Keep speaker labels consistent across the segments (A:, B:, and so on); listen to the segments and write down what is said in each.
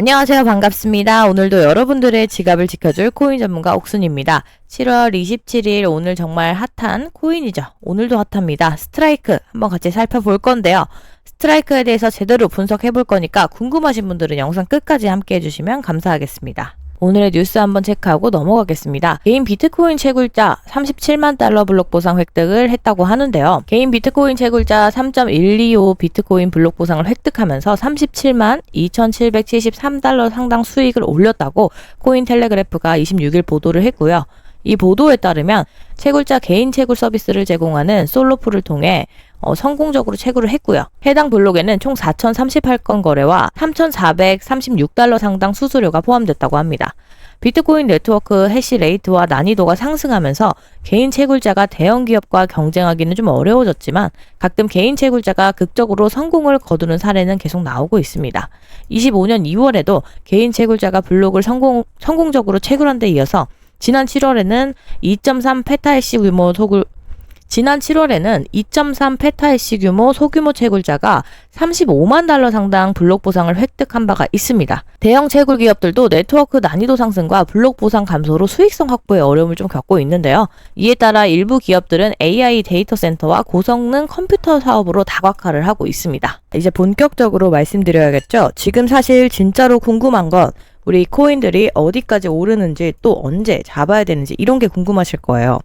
A: 안녕하세요. 반갑습니다. 오늘도 여러분들의 지갑을 지켜줄 코인 전문가 옥순입니다. 7월 27일 오늘 정말 핫한 코인이죠. 오늘도 핫합니다. 스트라이크 한번 같이 살펴볼 건데요. 스트라이크에 대해서 제대로 분석해 볼 거니까 궁금하신 분들은 영상 끝까지 함께 해주시면 감사하겠습니다. 오늘의 뉴스 한번 체크하고 넘어가겠습니다. 개인 비트코인 채굴자 37만 달러 블록 보상 획득을 했다고 하는데요. 개인 비트코인 채굴자 3.125 비트코인 블록 보상을 획득하면서 37만 2,773달러 상당 수익을 올렸다고 코인 텔레그래프가 26일 보도를 했고요. 이 보도에 따르면 채굴자 개인 채굴 서비스를 제공하는 솔로풀을 통해 어, 성공적으로 채굴을 했고요. 해당 블록에는 총 4,038건 거래와 3,436달러 상당 수수료가 포함됐다고 합니다. 비트코인 네트워크 해시 레이트와 난이도가 상승하면서 개인 채굴자가 대형 기업과 경쟁하기는 좀 어려워졌지만 가끔 개인 채굴자가 극적으로 성공을 거두는 사례는 계속 나오고 있습니다. 25년 2월에도 개인 채굴자가 블록을 성공, 성공적으로 채굴한 데 이어서 지난 7월에는 2.3 페타해시 규모 소굴 지난 7월에는 2.3 페타해시 규모 소규모 채굴자가 35만 달러 상당 블록 보상을 획득한 바가 있습니다. 대형 채굴 기업들도 네트워크 난이도 상승과 블록 보상 감소로 수익성 확보에 어려움을 좀 겪고 있는데요. 이에 따라 일부 기업들은 AI 데이터 센터와 고성능 컴퓨터 사업으로 다각화를 하고 있습니다. 이제 본격적으로 말씀드려야겠죠. 지금 사실 진짜로 궁금한 건 우리 코인들이 어디까지 오르는지 또 언제 잡아야 되는지 이런 게 궁금하실 거예요.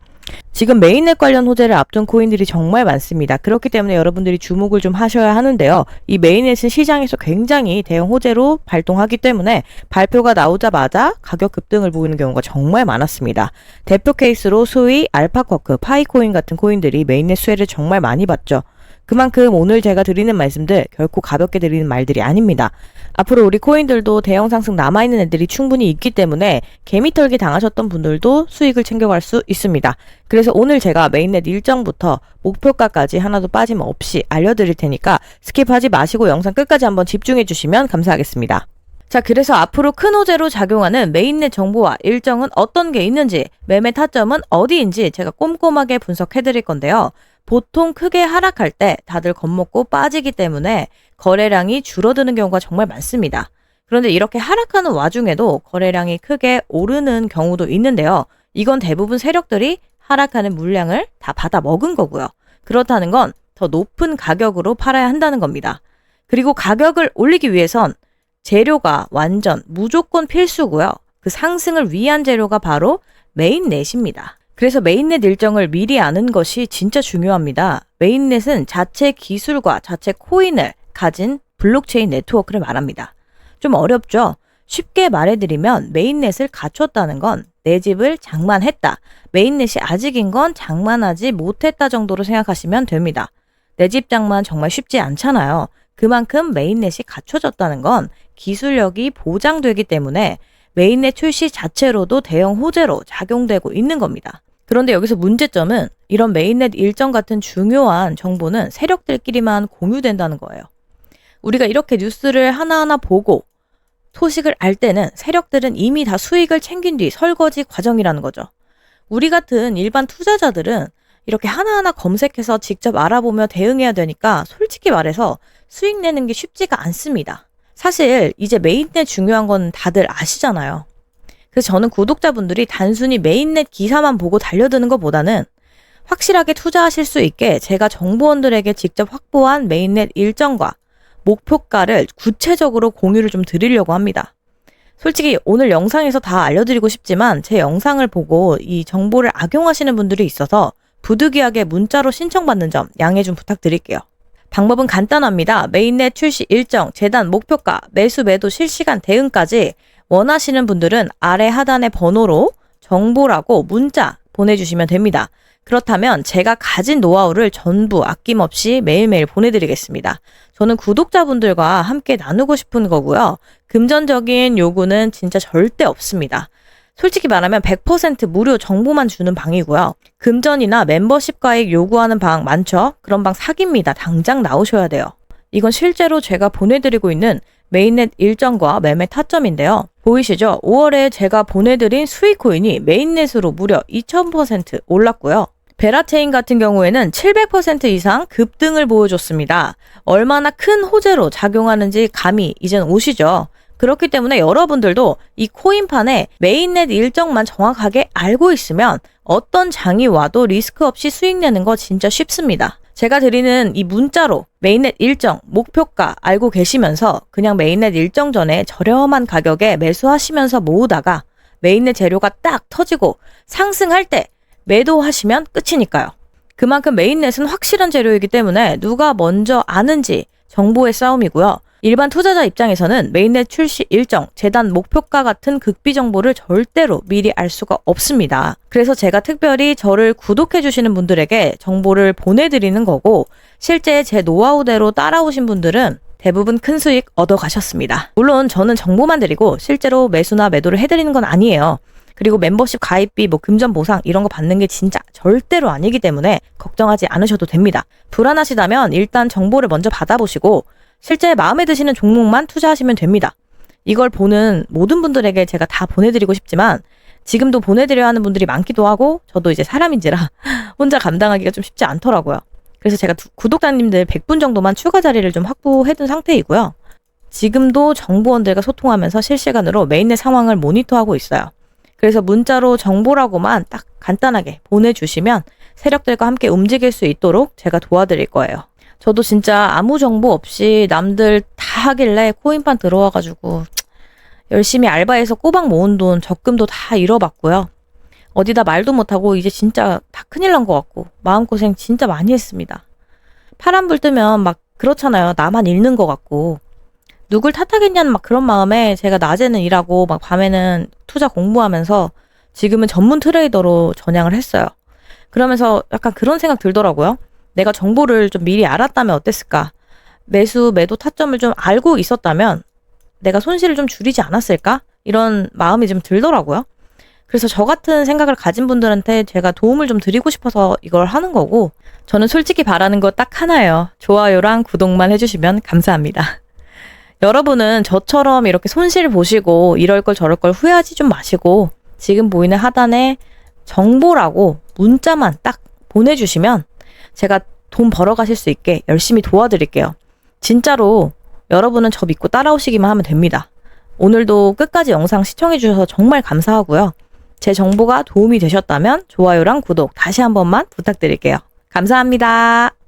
A: 지금 메인넷 관련 호재를 앞둔 코인들이 정말 많습니다. 그렇기 때문에 여러분들이 주목을 좀 하셔야 하는데요. 이 메인넷은 시장에서 굉장히 대형 호재로 발동하기 때문에 발표가 나오자마자 가격 급등을 보이는 경우가 정말 많았습니다. 대표 케이스로 소위 알파쿼크, 파이코인 같은 코인들이 메인넷 수혜를 정말 많이 봤죠. 그만큼 오늘 제가 드리는 말씀들 결코 가볍게 드리는 말들이 아닙니다. 앞으로 우리 코인들도 대형 상승 남아있는 애들이 충분히 있기 때문에 개미털기 당하셨던 분들도 수익을 챙겨갈 수 있습니다. 그래서 오늘 제가 메인넷 일정부터 목표가까지 하나도 빠짐없이 알려드릴 테니까 스킵하지 마시고 영상 끝까지 한번 집중해 주시면 감사하겠습니다. 자, 그래서 앞으로 큰 호재로 작용하는 메인넷 정보와 일정은 어떤 게 있는지, 매매 타점은 어디인지 제가 꼼꼼하게 분석해 드릴 건데요. 보통 크게 하락할 때 다들 겁먹고 빠지기 때문에 거래량이 줄어드는 경우가 정말 많습니다. 그런데 이렇게 하락하는 와중에도 거래량이 크게 오르는 경우도 있는데요. 이건 대부분 세력들이 하락하는 물량을 다 받아 먹은 거고요. 그렇다는 건 더 높은 가격으로 팔아야 한다는 겁니다. 그리고 가격을 올리기 위해선 재료가 완전 무조건 필수고요. 그 상승을 위한 재료가 바로 메인넷입니다. 그래서 메인넷 일정을 미리 아는 것이 진짜 중요합니다. 메인넷은 자체 기술과 자체 코인을 가진 블록체인 네트워크를 말합니다. 좀 어렵죠? 쉽게 말해드리면 메인넷을 갖췄다는 건 내 집을 장만했다. 메인넷이 아직인 건 장만하지 못했다 정도로 생각하시면 됩니다. 내 집 장만 정말 쉽지 않잖아요. 그만큼 메인넷이 갖춰졌다는 건 기술력이 보장되기 때문에 메인넷 출시 자체로도 대형 호재로 작용되고 있는 겁니다. 그런데 여기서 문제점은 이런 메인넷 일정 같은 중요한 정보는 세력들끼리만 공유된다는 거예요. 우리가 이렇게 뉴스를 하나하나 보고 소식을 알 때는 세력들은 이미 다 수익을 챙긴 뒤 설거지 과정이라는 거죠. 우리 같은 일반 투자자들은 이렇게 하나하나 검색해서 직접 알아보며 대응해야 되니까 솔직히 말해서 수익 내는 게 쉽지가 않습니다. 사실 이제 메인넷 중요한 건 다들 아시잖아요. 그래서 저는 구독자분들이 단순히 메인넷 기사만 보고 달려드는 것보다는 확실하게 투자하실 수 있게 제가 정보원들에게 직접 확보한 메인넷 일정과 목표가를 구체적으로 공유를 좀 드리려고 합니다. 솔직히 오늘 영상에서 다 알려드리고 싶지만 제 영상을 보고 이 정보를 악용하시는 분들이 있어서 부득이하게 문자로 신청받는 점 양해 좀 부탁드릴게요. 방법은 간단합니다. 메인넷 출시 일정, 재단 목표가, 매수 매도 실시간 대응까지 원하시는 분들은 아래 하단의 번호로 정보라고 문자 보내주시면 됩니다. 그렇다면 제가 가진 노하우를 전부 아낌없이 매일매일 보내드리겠습니다. 저는 구독자분들과 함께 나누고 싶은 거고요. 금전적인 요구는 진짜 절대 없습니다. 솔직히 말하면 100% 무료 정보만 주는 방이고요. 금전이나 멤버십 가입 요구하는 방 많죠? 그런 방 사기입니다. 당장 나오셔야 돼요. 이건 실제로 제가 보내드리고 있는 메인넷 일정과 매매 타점인데요. 보이시죠? 5월에 제가 보내드린 수익 코인이 메인넷으로 무려 2000% 올랐고요. 베라체인 같은 경우에는 700% 이상 급등을 보여줬습니다. 얼마나 큰 호재로 작용하는지 감이 이젠 오시죠? 그렇기 때문에 여러분들도 이 코인판에 메인넷 일정만 정확하게 알고 있으면 어떤 장이 와도 리스크 없이 수익 내는 거 진짜 쉽습니다. 제가 드리는 이 문자로 메인넷 일정, 목표가 알고 계시면서 그냥 메인넷 일정 전에 저렴한 가격에 매수하시면서 모으다가 메인넷 재료가 딱 터지고 상승할 때 매도하시면 끝이니까요. 그만큼 메인넷은 확실한 재료이기 때문에 누가 먼저 아는지 정보의 싸움이고요. 일반 투자자 입장에서는 메인넷 출시 일정, 재단 목표가 같은 극비 정보를 절대로 미리 알 수가 없습니다. 그래서 제가 특별히 저를 구독해 주시는 분들에게 정보를 보내드리는 거고 실제 제 노하우대로 따라오신 분들은 대부분 큰 수익 얻어 가셨습니다. 물론 저는 정보만 드리고 실제로 매수나 매도를 해드리는 건 아니에요. 그리고 멤버십 가입비, 뭐 금전 보상 이런 거 받는 게 진짜 절대로 아니기 때문에 걱정하지 않으셔도 됩니다. 불안하시다면 일단 정보를 먼저 받아보시고 실제 마음에 드시는 종목만 투자하시면 됩니다. 이걸 보는 모든 분들에게 제가 다 보내드리고 싶지만 지금도 보내드려야 하는 분들이 많기도 하고 저도 이제 사람인지라 혼자 감당하기가 좀 쉽지 않더라고요. 그래서 제가 두- 구독자님들 100분 정도만 추가 자리를 좀 확보해둔 상태이고요. 지금도 정보원들과 소통하면서 실시간으로 메인넷 상황을 모니터하고 있어요. 그래서 문자로 정보라고만 딱 간단하게 보내주시면 세력들과 함께 움직일 수 있도록 제가 도와드릴 거예요. 저도 진짜 아무 정보 없이 남들 다 하길래 코인판 들어와가지고 열심히 알바해서 꼬박 모은 돈 적금도 다 잃어봤고요. 어디다 말도 못하고 이제 진짜 다 큰일 난 것 같고 마음고생 진짜 많이 했습니다. 파란불 뜨면 막 그렇잖아요. 나만 잃는 것 같고 누굴 탓하겠냐는 막 그런 마음에 제가 낮에는 일하고 막 밤에는 투자 공부하면서 지금은 전문 트레이더로 전향을 했어요. 그러면서 약간 그런 생각 들더라고요. 내가 정보를 좀 미리 알았다면 어땠을까? 매수, 매도 타점을 좀 알고 있었다면 내가 손실을 좀 줄이지 않았을까? 이런 마음이 좀 들더라고요. 그래서 저 같은 생각을 가진 분들한테 제가 도움을 좀 드리고 싶어서 이걸 하는 거고, 저는 솔직히 바라는 거 딱 하나예요. 좋아요랑 구독만 해주시면 감사합니다. 여러분은 저처럼 이렇게 손실 보시고 이럴 걸 저럴 걸 후회하지 좀 마시고, 지금 보이는 하단에 정보라고 문자만 딱 보내주시면 제가 돈 벌어가실 수 있게 열심히 도와드릴게요. 진짜로 여러분은 저 믿고 따라오시기만 하면 됩니다. 오늘도 끝까지 영상 시청해주셔서 정말 감사하고요. 제 정보가 도움이 되셨다면 좋아요랑 구독 다시 한 번만 부탁드릴게요. 감사합니다.